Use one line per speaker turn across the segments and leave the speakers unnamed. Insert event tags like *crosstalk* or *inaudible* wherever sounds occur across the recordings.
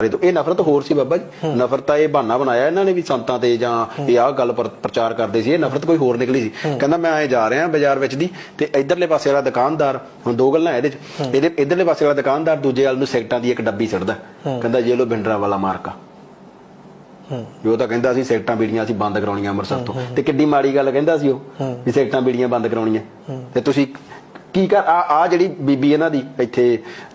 ਇਹ ਨਫ਼ਰਤ ਹੋਰ ਸੀ ਬਾਬਾ ਜੀ। ਨਫ਼ਰਤ ਤਾਂ ਇਹ ਬਹਾਨਾ ਬਣਾਇਆ ਇਹਨਾਂ ਨੇ ਵੀ ਸੰਤਾਂ ਤੇ ਜਾਂ ਇਹ ਆਹ ਗੱਲ ਪਰ- ਪ੍ਰਚਾਰ ਕਰਦੇ ਸੀ। ਇਹ ਨਫ਼ਰਤ ਕੋਈ ਹੋਰ ਨਿਕਲੀ ਸੀ। ਕਹਿੰਦਾ ਮੈਂ ਐ ਜਾ ਰਿਹਾ ਬਾਜ਼ਾਰ ਵਿੱਚ ਦੀ ਤੇ ਇਧਰਲੇ ਪਾਸੇ ਵਾਲਾ ਦੁਕਾਨਦਾਰ ਹੁਣ ਦੋ ਗੱਲਾਂ ਇਹਦੇ ਚ। ਇਹਦੇ ਇਧਰਲੇ ਪਾਸੇ ਵਾਲਾ ਦੁਕਾਨਦਾਰ ਦੂਜੇ ਵਾਲ ਨੂੰ ਸਿਗਰਟਾਂ ਦੀ ਇੱਕ ਡੱਬੀ ਸਿੱਟਦਾ। ਕਹਿੰਦਾ ਇਹ ਲੋ ਬਿੰਡਰਾ ਵਾਲਾ ਮਾਰਕਾ ਵੀ ਉਹ ਤਾਂ ਕਹਿੰਦਾ ਸੀ ਸਿਗਰਟਾਂ ਬੀੜੀਆਂ ਅਸੀਂ ਬੰਦ ਕਰਾਉਣੀਆਂ ਅੰਮ੍ਰਿਤਸਰ ਤੋਂ। ਤੇ ਕਿੱਡੀ ਮਾੜੀ ਗੱਲ ਕਹਿੰਦਾ ਸੀ ਉਹ ਵੀ ਸਿਗਰਟਾਂ ਬੀੜੀਆਂ ਬੰਦ ਕਰਾਉਣੀਆਂ। ਤੇ ਤੁਸੀਂ ਕੀ ਕਰ ਆ ਆ ਜਿਹੜੀ ਬੀਬੀ ਇਹਨਾਂ ਦੀ ਇੱਥੇ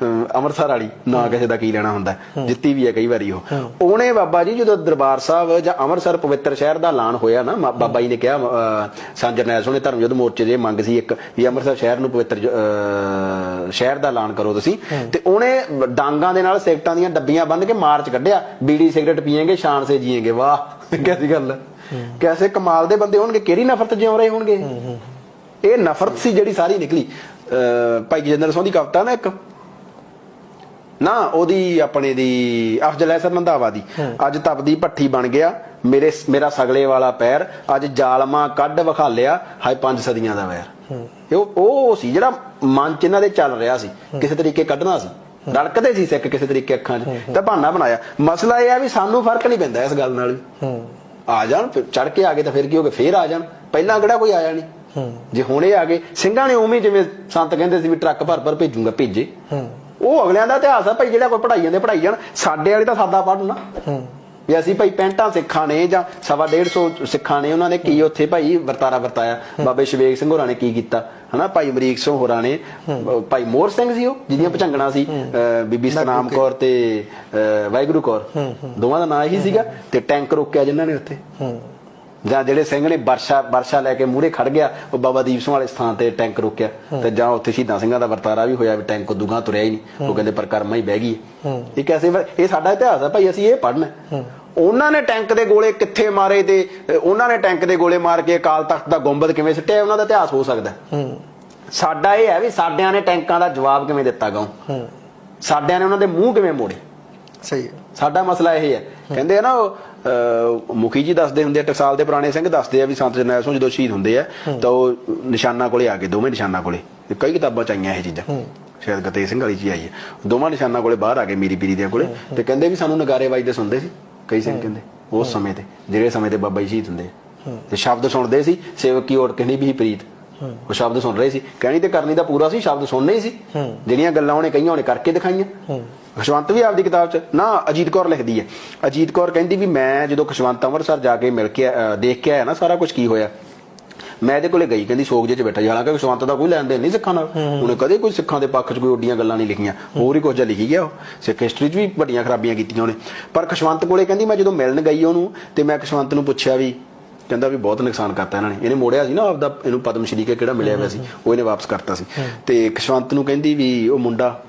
ਅਮ, ਅੰਮ੍ਰਿਤਸਰ ਵਾਲੀ ਨਾ ਕਿਸੇ ਦਾ ਕੀ ਲੈਣਾ ਹੁੰਦਾ ਜਿੱਤੀ ਵੀ ਹੈ ਕਈ ਵਾਰੀ ਉਹ। ਉਹਨੇ ਬਾਬਾ ਜੀ ਜਦੋਂ ਦਰਬਾਰ ਸਾਹਿਬ ਜਾਂ ਅੰਮ੍ਰਿਤਸਰ ਪਵਿੱਤਰ ਸ਼ਹਿਰ ਦਾ ਐਲਾਨ ਹੋਇਆ ਨਾ ਬਾਬਾ ਜੀ ਨੇ ਕਿਹਾ ਅ, ਸੰਤ ਜਰਨੈਲ ਸਿੰਘ ਨੇ ਧਰਮ ਯੁੱਧ ਮੋਰਚੇ ਦੇ ਮੰਗ ਸੀ ਇੱਕ ਵੀ ਅੰਮ੍ਰਿਤਸਰ ਸ਼ਹਿਰ ਨੂੰ ਪਵਿੱਤਰ ਸ਼ਹਿਰ ਦਾ ਐਲਾਨ ਕਰੋ ਤੁਸੀਂ। ਤੇ ਉਹਨੇ ਡਾਂਗਾਂ ਦੇ ਨਾਲ ਸਿਗਰਟਾਂ ਦੀਆਂ ਡੱਬੀਆਂ ਬੰਨ ਕੇ ਮਾਰਚ ਕੱਢਿਆ ਬੀੜੀ ਸਿਗਰਟ ਪੀਏਗੇ ਸ਼ਾਨ ਸੇ ਜੀਏਗੇ ਵਾਹ *laughs* ਕਿਹਦੀ ਗੱਲ ਹੈ। ਕੈਸੇ ਕਮਾਲ ਦੇ ਬੰਦੇ ਹੋਣਗੇ ਕਿਹੜੀ ਨਫ਼ਰਤ ਜਿਉ ਰਹੇ ਹੋਣਗੇ। ਇਹ ਨਫ਼ਰਤ ਸੀ ਜਿਹੜੀ ਸਾਰੀ ਨਿਕਲੀ। ਭਾਈ ਜਨਰਲ ਸਿੰਘ ਦੀ ਕਵਿਤਾ ਨਾ ਇੱਕ? ਨਾ ਉਹਦੀ ਆਪਣੇ ਦੀ ਅਫਜ਼ਲ ਐਸਰ ਨੰਦਾਵਾ ਦੀ। ਅੱਜ ਤਪਦੀ ਭੱਠੀ ਬਣ ਗਿਆ ਮੇਰੇ ਮੇਰਾ ਸਗਲੇ ਵਾਲਾ ਪੈਰ ਅੱਜ ਜਾਲਮਾ ਕੱਢ ਵਿਖਾਲਿਆ ਹਾਏ ਪੰਜ ਸਦੀਆਂ ਦਾ ਵੈਰ। ਇਹ ਉਹ- ਉਹ ਸੀ ਜਿਹੜਾ ਮਨ ਚ ਇਹਨਾਂ ਦੇ ਚੱਲ ਰਿਹਾ ਸੀ ਕਿਸੇ ਤਰੀਕੇ ਕੱਢਣਾ ਸੀ। ਰੜਕਦੇ ਸੀ ਸਿੱਖ ਕਿਸੇ ਤਰੀਕੇ ਅੱਖਾਂ 'ਚ ਤਾਂ ਬਹਾਨਾ ਬਣਾਇਆ। ਮਸਲਾ ਇਹ ਹੈ ਵੀ ਸਾਨੂੰ ਫ਼ਰਕ ਨਹੀਂ ਪੈਂਦਾ ਇਸ ਗੱਲ ਨਾਲ ਆ ਜਾਣ ਫਿਰ ਚੜ ਕੇ ਆ ਗਏ ਤਾਂ ਫਿਰ ਕੀ ਹੋ ਗਿਆ? ਫੇਰ ਆ ਜਾਣ। ਪਹਿਲਾਂ ਕਿਹੜਾ ਕੋਈ ਆਇਆ ਨਹੀਂ? ਜੇ ਹੁਣੇ ਆ ਗਏ ਸਿੰਘਾਂ ਨੇ ਉਵੇਂ ਜਿਵੇਂ ਸੰਤ ਕਹਿੰਦੇ ਸੀ ਵੀ ਟਰੱਕ ਭਰ ਭਰ ਭੇਜੂਗਾ ਭੇਜੇ। ਉਹ ਅਗਲਿਆਂ ਦਾ ਇਤਿਹਾਸ ਆ ਭਾਈ ਜਿਹੜਾ ਕੋਈ ਪੜਾਈ ਜਾਂਦੇ ਪੜਾਈ ਜਾਣ ਸਾਡੇ ਵਾਲੇ ਤਾਂ ਸਾਦਾ ਪੜ੍ਹਨ ਨਾ। ਵੀ ਅਸੀਂ ਭਾਈ ਪੈਂਟਾਂ ਸਿੱਖਾਂ ਨੇ ਜਾਂ ਸਵਾ 150 ਸਿੱਖਾਂ ਨੇ ਉਹਨਾਂ ਨੇ ਕੀ ਉੱਥੇ ਭਾਈ ਵਰਤਾਰਾ ਵਰਤਾਇਆ? ਬਾਬੇ ਸ਼ਵੇਕ ਸਿੰਘ ਹੋਰਾਂ ਨੇ ਕੀ ਕੀਤਾ? ਹਨਾ ਭਾਈ ਅਮਰੀਕ ਸਿੰਘ ਹੋਰਾਂ ਨੇ ਭਾਈ ਮੋਹਰ ਸਿੰਘ ਸੀ ਉਹ ਜਿਹਦੀਆਂ ਭਚੰਗਣਾ ਸੀ ਬੀਬੀ ਸਤਨਾਮ ਕੌਰ ਤੇ ਵਾਹਿਗੁਰੂ ਕੌਰ। ਦੋਵਾਂ ਦਾ ਨਾਂ ਇਹੀ ਸੀਗਾ ਤੇ ਟੈਂਕ ਰੋਕਿਆ ਜਿਨ੍ਹਾਂ ਨੇ ਉੱਥੇ। ਜਾਂ ਜਿਹੜੇ ਸਿੰਘ ਨੇ ਵਰਸ਼ਾ ਵਰਸ਼ਾ ਲੈ ਕੇ ਮੂਹਰੇ ਖੜ ਗਿਆ ਉਹ ਬਾਬਾ ਦੀਪ ਸਿੰਘ ਵਾਲੇ ਸਥਾਨ ਤੇ ਟੈਂਕ ਰੋਕਿਆ। ਤੇ ਜਾਂ ਉੱਥੇ ਸ਼ਹੀਦਾਂ ਸਿੰਘਾਂ ਦਾ ਵਰਤਾਰਾ ਵੀ ਹੋਇਆ ਵੀ ਟੈਂਕ ਦੁਗਾ ਤੁਰਿਆ ਹੀ ਨਹੀਂ। ਉਹ ਕਹਿੰਦੇ ਪਰਕਰਮਾ ਹੀ ਬਹਿ ਗਈ। ਇਹ ਕੈਸੇ ਵਰ- ਇਹ ਸਾਡਾ ਇਤਿਹਾਸ ਹੈ ਭਾਈ ਅਸੀਂ ਇਹ ਪੜ੍ਹਨਾ ਹੈ। ਉਹਨਾਂ ਨੇ ਟੈਂਕ ਦੇ ਗੋਲੇ ਕਿੱਥੇ ਮਾਰੇ ਤੇ ਉਹਨਾਂ ਨੇ ਟੈਂਕ ਦੇ ਗੋਲੇ ਮਾਰ ਕੇ ਅਕਾਲ ਤਖਤ ਦਾ ਗੁੰਬਦ ਕਿਵੇਂ ਸਿੱਟਿਆ ਉਹਨਾਂ ਦਾ ਇਤਿਹਾਸ ਹੋ ਸਕਦਾ। ਸਾਡਾ ਇਹ ਹੈ ਵੀ ਸਾਡਿਆਂ ਨੇ ਟੈਂਕਾਂ ਦਾ ਜਵਾਬ ਕਿਵੇਂ ਦਿੱਤਾ ਗਾਉਂ ਸਾਡਿਆਂ ਨੇ ਉਹਨਾਂ ਦੇ ਮੂੰਹ ਕਿਵੇਂ ਮੋੜੇ?
ਸਹੀ ਹੈ।
ਸਾਡਾ ਮਸਲਾ ਇਹ ਹੈ। ਕਹਿੰਦੇ ਆ ਨਾ ਮੁਖੀ ਜੀ ਦੱਸਦੇ ਹੁੰਦੇ ਆ ਟਕਸਾਲ ਦੇ ਪੁਰਾਣੇ ਸਿੰਘ ਦੱਸਦੇ ਆ ਵੀ ਸੰਤ ਜਰਨੈਲ ਸਿੰਘ ਜਦੋਂ ਸ਼ਹੀਦ ਹੁੰਦੇ ਆ ਤਾਂ ਉਹ ਨਿਸ਼ਾਨਾ ਕੋਲੇ ਆ ਗਏ ਦੋਵੇਂ ਨਿਸ਼ਾਨਾ ਕੋਲੇ ਕਈ ਕਿਤਾਬਾਂ ਚ ਆਈਆਂ ਇਹ ਚੀਜ਼ਾਂ। ਸ਼ਾਇਦ ਗਤੇ ਸਿੰਘ ਵਾਲੀ ਚ ਹੀ ਆਈ ਹੈ। ਦੋਵਾਂ ਨਿਸ਼ਾਨਾ ਕੋਲੇ ਬਾਹਰ ਆ ਗਏ ਮੀਰੀ ਪੀਰੀ ਦੇ ਕੋਲੇ ਤੇ ਕਹਿੰਦੇ ਵੀ ਸਾਨੂੰ ਨਗਾਰੇ ਵੱਜਦੇ ਸੁਣਦੇ ਸੀ ਕਈ ਸਿੰਘ ਕਹਿੰਦੇ ਉਸ ਸਮੇਂ ਤੇ ਜਿਹੜੇ ਸਮੇਂ ਤੇ ਬਾਬਾ ਜੀ ਸ਼ਹੀਦ ਹੁੰਦੇ ਆ। ਤੇ ਸ਼ਬਦ ਸੁਣਦੇ ਸੀ ਸੇਵਕ ਕੀ ਓਟ ਕਹਿੰਦੀ ਵੀ ਪ੍ਰੀਤ। ਉਹ ਸ਼ਬਦ ਸੁਣ ਰਹੇ ਸੀ। ਕਹਿਣੀ ਤੇ ਕਰਨੀ ਦਾ ਪੂਰਾ ਸੀ ਸ਼ਬਦ ਸੁਣਨੇ ਹੀ ਸੀ। ਜਿਹੜੀਆਂ ਗੱਲਾਂ ਉਹਨੇ ਕਹੀਆਂ ਉਹਨੇ ਕਰਕੇ ਦਿਖਾਈਆਂ। ਖੁਸ਼ਵੰਤ ਵੀ ਆਪਦੀ ਕਿਤਾਬ 'ਚ ਨਾ ਅਜੀਤ ਕੌਰ ਲਿਖਦੀ ਹੈ। ਅਜੀਤ ਕੌਰ ਕਹਿੰਦੀ ਵੀ ਮੈਂ ਜਦੋਂ ਖੁਸ਼ਵੰਤ ਅੰਮ੍ਰਿਤਸਰ ਜਾ ਕੇ ਮਿਲ ਕੇ ਦੇਖ ਕੇ ਆਇਆ ਨਾ ਸਾਰਾ ਕੁਝ ਕੀ ਹੋਇਆ? ਮੈਂ ਇਹਦੇ ਕੋਲੇ ਗਈ ਕਹਿੰਦੀ ਸੋਗ ਜੇ ਚ ਬੈਠਾ ਹਾਲਾਂਕਿ ਖੁਸ਼ਵੰਤ ਦਾ ਕੋਈ ਲੈਣ ਦੇਣ ਨਹੀਂ ਸਿੱਖਾਂ ਨਾਲ। ਉਹਨੇ ਕਦੇ ਕੋਈ ਸਿੱਖਾਂ ਦੇ ਪੱਖ 'ਚ ਕੋਈ ਓਡੀਆਂ ਗੱਲਾਂ ਨਹੀਂ ਲਿਖੀਆਂ। ਹੋਰ ਹੀ ਕੁਝ ਲਿਖੀ ਗਿਆ ਉਹ। ਸਿੱਖ ਹਿਸਟਰੀ 'ਚ ਵੀ ਵੱਡੀਆਂ ਖਰਾਬੀਆਂ ਕੀਤੀਆਂ ਉਹਨੇ। ਪਰ ਖੁਸ਼ਵੰਤ ਕੋਲੇ ਕਹਿੰਦੀ ਮੈਂ ਜਦੋਂ ਮਿਲਣ ਗਈ ਉਹਨੂੰ ਤੇ ਮੈਂ ਖੁਸ਼ਵੰਤ ਨੂੰ ਪੁੱਛਿਆ ਵੀ ਕਹਿੰਦਾ ਵੀ ਬਹੁਤ ਨੁਕਸਾਨ ਕਰਤਾ ਇਹਨਾਂ ਨੇ। ਇਹਨੇ ਮੋੜਿਆ ਸੀ ਨਾ ਆਪਦਾ ਇਹਨੂੰ ਪਦਮ ਸ਼੍ਰੀ ਕੇ ਕਿਹੜਾ ਮਿਲਿਆ ਹੋਇਆ ਸੀ। ਉਹ ਇਹਨੇ ਵਾਪਸ ਕਰਤਾ ਸੀ। ਤੇ ਖੁਸ਼ਵੰਤ ਨੂੰ ਕਹਿੰਦੀ ਵੀ ਉਹ ਮੁੰਡਾ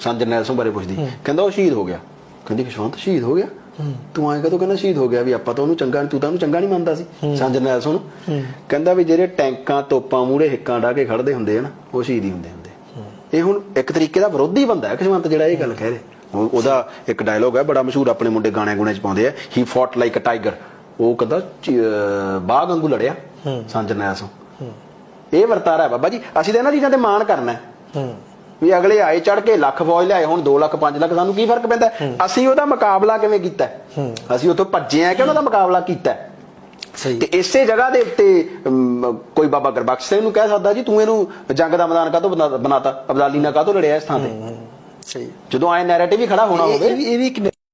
ਸੰਤ ਜਰਨੈਲ ਸਿੰਘ ਬਾਰੇ ਪੁੱਛਦੀ। ਕਹਿੰਦਾ ਉਹ ਸ਼ਹੀਦ ਹੋ ਗਿਆ। ਕਹਿੰਦੀ ਖੁਸ਼ਵੰਤ ਸ਼ਹੀਦ ਹੋ ਗਿਆ। ਤੂੰ ਆਏਗਾ ਤਾਂ ਕਹਿੰਦਾ ਸ਼ਹੀਦ ਹੋ ਗਿਆ ਵੀ ਆਪਾਂ ਤਾਂ ਉਹਨੂੰ ਚੰਗਾ ਤੂੰ ਤਾਂ ਉਹਨੂੰ ਚੰਗਾ ਨਹੀਂ ਮੰਨਦਾ ਸੀ ਸੰਤ ਜਰਨੈਲ ਸਿੰਘ ਨੂੰ ਕਹਿੰਦਾ ਵੀ ਜਿਹੜੇ ਟੈਂਕਾਂ ਤੋਪਾਂ ਮੂਹਰੇ ਹਿੱਕਾਂ ਢਾ ਕੇ ਖੜਦੇ ਹੁੰਦੇ ਆ ਨਾ ਉਹ ਸ਼ਹੀਦ ਹੀ ਹੁੰਦੇ ਹੁੰਦੇ ਇਹ ਹੁਣ ਇੱਕ ਤਰੀਕੇ ਦਾ ਵਿਰੋਧੀ ਬੰਦਾ ਹੈ ਖੁਸ਼ਵੰਤ ਜਿਹੜਾ ਇਹ ਗੱਲ ਕਹਿ ਰਿਹਾ। ਉਹ- ਉਹਦਾ ਇੱਕ ਡਾਇਲੋਗ ਹੈ ਬੜਾ ਮਸ਼ਹੂਰ ਆਪਣੇ ਮੁੰਡੇ ਗਾਣੇ ਗੁਣੇ ਚ ਪਾਉਂਦੇ ਆ। ਹੀ ਫੌਟ ਲਾਈਕ ਅ ਟਾਈਗਰ ਉਹ ਕਹਿੰਦਾ ਬਾਘ ਵਾਂਗੂ ਲੜਿਆ ਸੰਤ ਜਰਨੈਲ ਸਿੰਘ ਇਹ ਵਰਤਾਰਾ ਹੈ ਬਾਬਾ ਜੀ ਅਸੀਂ ਤਾਂ ਇਹਨਾਂ ਚੀਜ਼ਾਂ ਤੇ ਮਾਣ ਕਰਨਾ ਹੈ। ਵੀ ਅਗਲੇ ਆਏ ਚੜ ਕੇ ਲੱਖ ਫੌਜ ਲਿਆਏ ਹੁਣ 2 ਲੱਖ 5 ਲੱਖ ਸਾਨੂੰ ਕੀ ਫ਼ਰਕ ਪੈਂਦਾ? ਅਸੀਂ ਉਹਦਾ ਮੁਕਾਬਲਾ ਕਿਵੇਂ ਕੀਤਾ? ਅਸੀਂ ਉਤੋਂ ਭੱਜੇ ਆ ਕਿ ਉਹਨਾਂ ਦਾ ਮੁਕਾਬਲਾ ਕੀਤਾ?
ਸਹੀ।
ਤੇ ਇਸੇ ਜਗ੍ਹਾ ਦੇ ਉੱਤੇ ਕੋਈ ਬਾਬਾ ਗੁਰਬਖਸ਼ ਸਿੰਘ ਨੂੰ ਕਹਿ ਸਕਦਾ ਜੀ ਤੂੰ ਇਹਨੂੰ ਜੰਗ ਦਾ ਮੈਦਾਨ ਕਾਹਤੋਂ ਬਣਾ- ਬਣਾਤਾ? ਅਬਦਾਲੀ ਨਾਲ ਕਾਹਤੋਂ ਲੜਿਆ ਇਸ ਥਾਂ ਤੇ?
ਸਹੀ।
ਜਦੋਂ ਐ ਨੈਰੇਟਿਵ ਹੀ ਖੜਾ ਹੋਣਾ ਹੋਵੇ।
ਇਹ ਵੀ ਇਹ ਵੀ ਇੱਕ